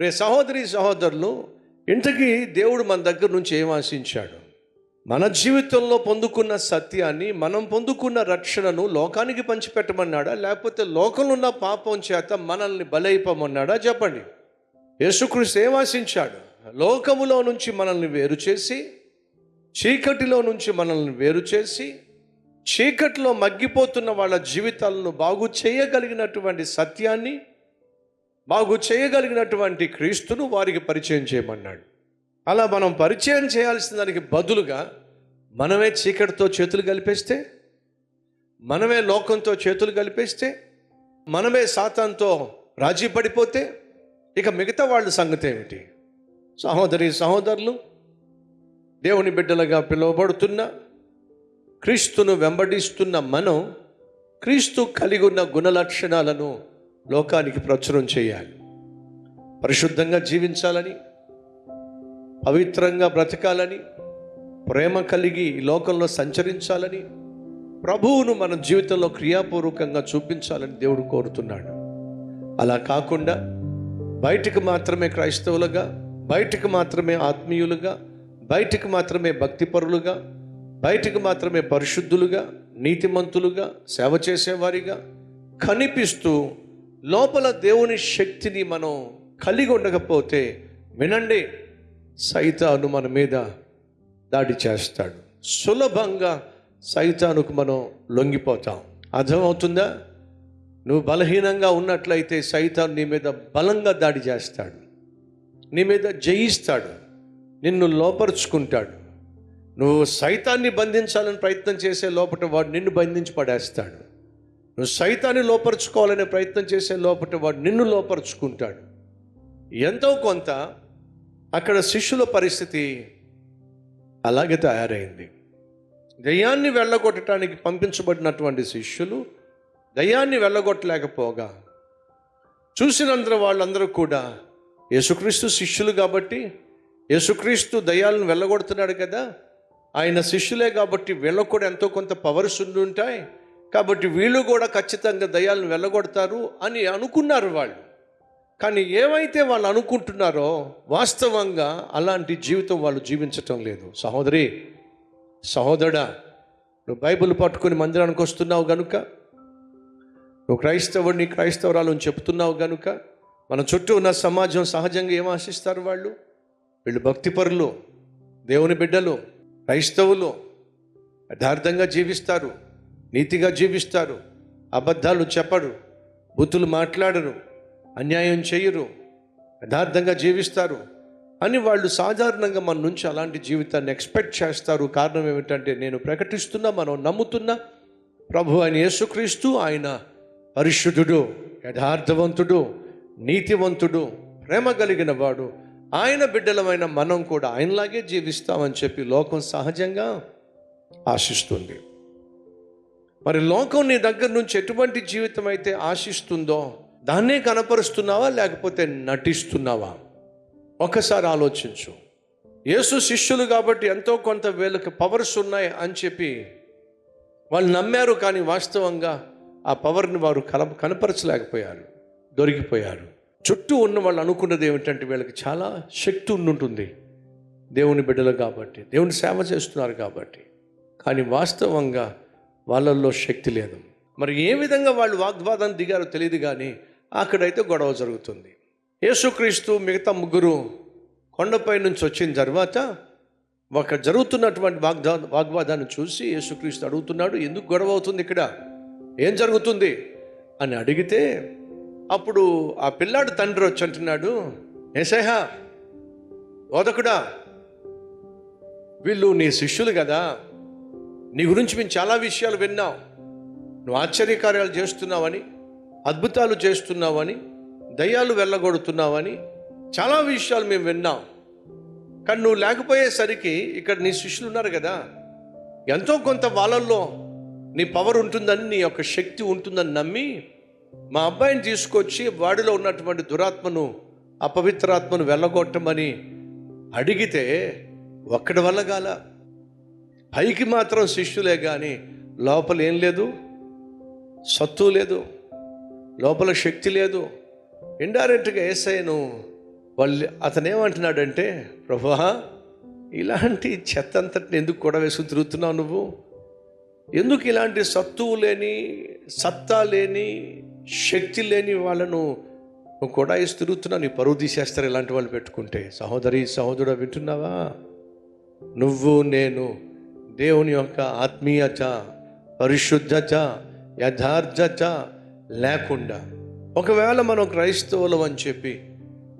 రే సహోదరి సహోదరులు ఇంతకీ దేవుడు మన దగ్గర నుంచి ఏం ఆశించాడు? మన జీవితంలో పొందుకున్న సత్యాన్ని మనం పొందుకున్న రక్షణను లోకానికి పంచిపెట్టమన్నాడా? లేకపోతే లోకంలో ఉన్న పాపం చేత మనల్ని బలైపోమన్నాడా? చెప్పండి. యేసుక్రీస్తు ఏం ఆశించాడు? లోకములో నుంచి మనల్ని వేరు చేసి చీకటిలో నుంచి మనల్ని వేరు చేసి చీకటిలో మగ్గిపోతున్న వాళ్ళ జీవితాలను బాగు చేయగలిగినటువంటి సత్యాన్ని మాకు చేయగలిగినటువంటి క్రీస్తును వారికి పరిచయం చేయమన్నాడు. అలా మనం పరిచయం చేయాల్సిన దానికి బదులుగా మనమే చీకటితో చేతులు కలిపేస్తే మనమే లోకంతో చేతులు కలిపేస్తే మనమే సాతాన్తో రాజీ పడిపోతే ఇక మిగతా వాళ్ళ సంగతి ఏమిటి? సహోదరి సహోదరులు దేవుని బిడ్డలుగా పిలువబడుతున్న క్రీస్తును వెంబడిస్తున్న మనం క్రీస్తు కలిగి ఉన్న గుణలక్షణాలను లోకానికి ప్రచురం చేయాలి. పరిశుద్ధంగా జీవించాలని పవిత్రంగా బ్రతకాలని ప్రేమ కలిగి లోకంలో సంచరించాలని ప్రభువును మన జీవితంలో క్రియాపూర్వకంగా చూపించాలని దేవుడు కోరుతున్నాడు. అలా కాకుండా బయటికి మాత్రమే క్రైస్తవులుగా బయటికి మాత్రమే ఆత్మీయులుగా బయటికి మాత్రమే భక్తిపరులుగా బయటికి మాత్రమే పరిశుద్ధులుగా నీతిమంతులుగా సేవ చేసేవారిగా కనిపిస్తూ లోపల దేవుని శక్తిని మనం కలిగి ఉండకపోతే వినండి సైతాను మన మీద దాడి చేస్తాడు. సులభంగా సైతానుకు మనం లొంగిపోతాం. అర్థమవుతుందా? నువ్వు బలహీనంగా ఉన్నట్లయితే సైతాను నీ మీద బలంగా దాడి చేస్తాడు. నీ మీద జయిస్తాడు. నిన్ను లోపరుచుకుంటాడు. నువ్వు సైతాన్ని బంధించాలని ప్రయత్నం చేసే లోపట వాడు నిన్ను బంధించి పడేస్తాడు. నువ్వు సైతాన్ని లోపరుచుకోవాలనే ప్రయత్నం చేసే లోపట వాడు నిన్ను లోపరుచుకుంటాడు. ఎంతో కొంత అక్కడ శిష్యుల పరిస్థితి అలాగే తయారైంది. దయ్యాన్ని వెళ్ళగొట్టడానికి పంపించబడినటువంటి శిష్యులు దయ్యాన్ని వెళ్ళగొట్టలేకపోగా చూసినంత వాళ్ళందరూ కూడా యేసుక్రీస్తు శిష్యులు కాబట్టి యేసుక్రీస్తు దయ్యాలను వెళ్ళగొడుతున్నాడు కదా ఆయన శిష్యులే కాబట్టి వీళ్ళకు కూడా ఎంతో కొంత పవర్స్ ఉండి ఉంటాయి. కాబట్టి వీళ్ళు కూడా ఖచ్చితంగా దయ్యాలను వెళ్ళగొడతారు అని అనుకున్నారు వాళ్ళు. కానీ ఏమైతే వాళ్ళు అనుకుంటున్నారో వాస్తవంగా అలాంటి జీవితం వాళ్ళు జీవించటం లేదు. సహోదరి సహోదరుడా నువ్వు బైబిల్ పట్టుకుని మందిరానికి వస్తున్నావు గనుక నువ్వు క్రైస్తవుడిని క్రైస్తవురాలు అని చెప్తున్నావు గనుక మన చుట్టూ ఉన్న సమాజం సహజంగా ఏం ఆశిస్తారు వాళ్ళు? వీళ్ళు భక్తిపరులు దేవుని బిడ్డలు క్రైస్తవులు యథార్థంగా జీవిస్తారు. నీతిగా జీవిస్తారు అబద్ధాలు చెప్పరు బుద్ధులు మాట్లాడరు అన్యాయం చేయరు యథార్థంగా జీవిస్తారు అని వాళ్ళు సాధారణంగా మన నుంచి అలాంటి జీవితాన్ని ఎక్స్పెక్ట్ చేస్తారు. కారణం ఏమిటంటే నేను ప్రకటిస్తున్నా మనం నమ్ముతున్నా ప్రభు ఆయన యేసుక్రీస్తు ఆయన పరిశుద్ధుడు యథార్థవంతుడు నీతివంతుడు ప్రేమ కలిగిన వాడు. ఆయన బిడ్డలమైన మనం కూడా ఆయనలాగే జీవిస్తామని చెప్పి లోకం సహజంగా ఆశిస్తుంది. మరి లోకం నీ దగ్గర నుంచి ఎటువంటి జీవితం అయితే ఆశిస్తుందో దాన్నే కనపరుస్తున్నావా లేకపోతే నటిస్తున్నావా? ఒకసారి ఆలోచించు. యేసు శిష్యులు కాబట్టి ఎంతో కొంత వీళ్ళకి పవర్స్ ఉన్నాయి అని చెప్పి వాళ్ళు నమ్మారు కానీ వాస్తవంగా ఆ పవర్ని వారు కల కనపరచలేకపోయారు దొరికిపోయారు. చుట్టూ ఉన్న వాళ్ళు అనుకున్నది ఏమిటంటే వీళ్ళకి చాలా శక్తి ఉండుంటుంది. దేవుని బిడ్డలు కాబట్టి దేవుని సేవ చేస్తున్నారు కాబట్టి. కానీ వాస్తవంగా వాళ్ళల్లో శక్తి లేదు. మరి ఏ విధంగా వాళ్ళు వాగ్వాదం దిగారో తెలియదు కానీ అక్కడైతే గొడవ జరుగుతుంది. యేసుక్రీస్తు మిగతా ముగ్గురు కొండపై నుంచి వచ్చిన తర్వాత ఒక జరుగుతున్నటువంటి వాగ్దా వాగ్వాదాన్ని చూసి యేసుక్రీస్తు అడుగుతున్నాడు ఎందుకు గొడవ అవుతుంది ఇక్కడ? ఏం జరుగుతుంది? అని అడిగితే అప్పుడు ఆ పిల్లాడు తండ్రి వచ్చి అంటున్నాడు ఏసహ బోధకుడా వీళ్ళు నీ శిష్యులు కదా నీ గురించి మేము చాలా విషయాలు విన్నాం. నువ్వు ఆశ్చర్యకార్యాలు చేస్తున్నావని అద్భుతాలు చేస్తున్నావని దయ్యాలు వెళ్ళగొడుతున్నావని చాలా విషయాలు మేము విన్నాం. కానీ నువ్వు లేకపోయేసరికి ఇక్కడ నీ శిష్యులు ఉన్నారు కదా. ఎంతో కొంత వాళ్ళల్లో నీ పవర్ ఉంటుందని నీ యొక్క శక్తి ఉంటుందని నమ్మి మా అబ్బాయిని తీసుకొచ్చి వాడిలో ఉన్నటువంటి దురాత్మను అపవిత్రాత్మను వెళ్ళగొట్టమని అడిగితే ఒక్కడి వల్ల గాల పైకి మాత్రం శిష్యులే కానీ లోపల ఏం లేదు? సత్తు లేదు. లోపల శక్తి లేదు. ఇండైరెక్ట్గా ఏసైను వాళ్ళు అతను ఏమంటున్నాడంటే ప్రభా ఇలాంటి చెత్త అంతటిని ఎందుకు కూడా వేసుకుని తిరుగుతున్నావు నువ్వు? ఎందుకు ఇలాంటి సత్తువు లేని సత్తా లేని శక్తి లేని వాళ్ళను నువ్వు కూడా వేసి తిరుగుతున్నావు? నీ పరువు తీసేస్తారు. ఇలాంటి వాళ్ళు పెట్టుకుంటే సహోదరి సహోదరుడు వింటున్నావా? నువ్వు నేను దేవుని యొక్క ఆత్మీయత పరిశుద్ధత యథార్థత లేకుండా. ఒకవేళ మనం క్రైస్తవులం అని చెప్పి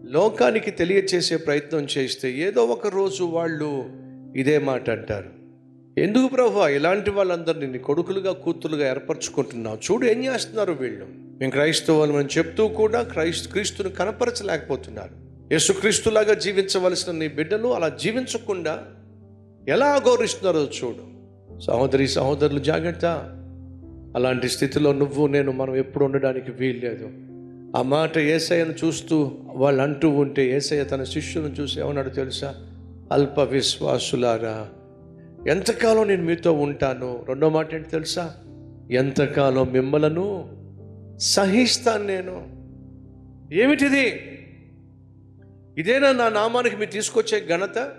లోకానికి తెలియచేసే ప్రయత్నం చేస్తే ఏదో ఒక రోజు వాళ్ళు ఇదే మాట అంటారు. ఎందుకు ప్రభు? ఇలాంటి వాళ్ళందరినీ నీ కొడుకులుగా కూతురుగా ఏర్పరచుకుంటున్నావు. చూడు ఏం చేస్తున్నారు వీళ్ళు? మేము క్రైస్తవులు అని చెప్తూ కూడా క్రైస్త క్రీస్తుని కనపరచలేకపోతున్నారు. యేసుక్రీస్తులాగా జీవించవలసిన నీ బిడ్డలు అలా జీవించకుండా ఎలా గౌరవిస్తున్నారో చూడు. సహోదరి సహోదరులు జాగ్రత్త. అలాంటి స్థితిలో నువ్వు నేను మనం ఎప్పుడు ఉండడానికి వీల్లేదు. ఆ మాట ఏసయ్యను చూస్తూ వాళ్ళు అంటూ ఉంటే ఏసయ్య తన శిష్యులను చూసి ఏమన్నాడు తెలుసా? అల్ప విశ్వాసులారా ఎంతకాలం నేను మీతో ఉంటాను? రెండో మాట ఏంటి తెలుసా? ఎంతకాలం మిమ్మలను సహిస్తాను నేను. ఏమిటిది? ఇదేనా నా నామానికి మీరు తీసుకొచ్చే ఘనత?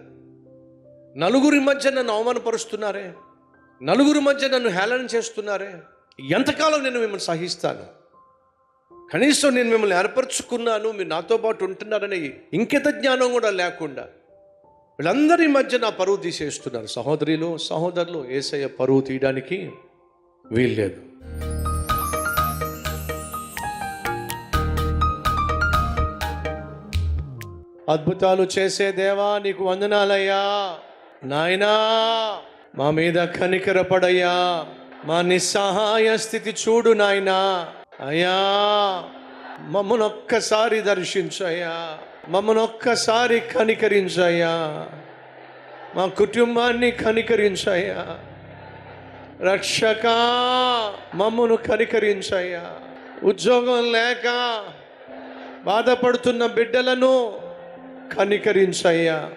నలుగురి మధ్య నన్ను అవమానపరుస్తున్నారే? నలుగురి మధ్య నన్ను హేళన చేస్తున్నారే? ఎంతకాలం నేను మిమ్మల్ని సహిస్తాను? కనీసం నేను మిమ్మల్ని ఏర్పరచుకున్నాను మీరు నాతో పాటు ఉంటున్నారనే ఇంకిత జ్ఞానం కూడా లేకుండా వీళ్ళందరి మధ్య నా పరువు తీసేస్తున్నారు. సహోదరిలు సహోదరులు ఏసయ్య పరువు తీయడానికి వీల్లేదు. అద్భుతాలు చేసే దేవా నీకు వందనాలయ్యా. నాయనా మా మీద కనికరపడయ్యా మా నిస్సహాయ స్థితి చూడు నాయనా. అయ్యా మమ్మనొక్కసారి ఒక్కసారి దర్శించయ్యా. మమ్మల్ని ఒక్కసారి కనికరించయ్యా. మా కుటుంబాన్ని కనికరించయ్యా. రక్షక మమ్మను కనికరించయ్యా. ఉద్యోగం లేక బాధపడుతున్న బిడ్డలను కనికరించయ్యా.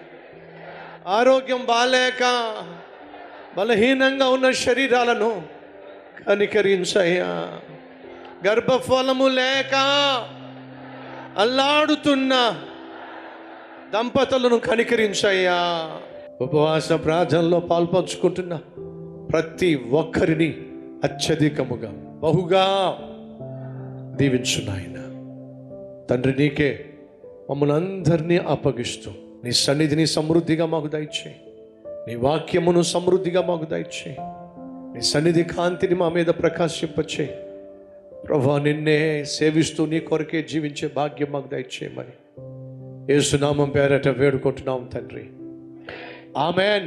ఆరోగ్యం బాలేక బలహీనంగా ఉన్న శరీరాలను కనికరించయ్యా. గర్భఫలము లేక అల్లాడుతున్న దంపతులను కనికరించయ్యా. ఉపవాస ప్రార్థనలో పాల్పంచుకుంటున్న ప్రతి ఒక్కరిని అత్యధికముగా బహుగా దీవించు నాయన. తండ్రి నీకే మమ్మల్ని అందరినీ అప్పగిస్తూ నీ సన్నిధిని సమృద్ధిగా మాకు దయచేయి. నీ వాక్యమును సమృద్ధిగా మాకు దయచేయి. నీ సన్నిధి కాంతిని మా మీద ప్రకాశింపచేయి. ప్రభా నిన్నే సేవిస్తూ నీ కొరకే జీవించే భాగ్యం మాకు దయచేయమని ఏసునామం పేరట వేడుకుంటున్నాం తండ్రి. ఆమెన్.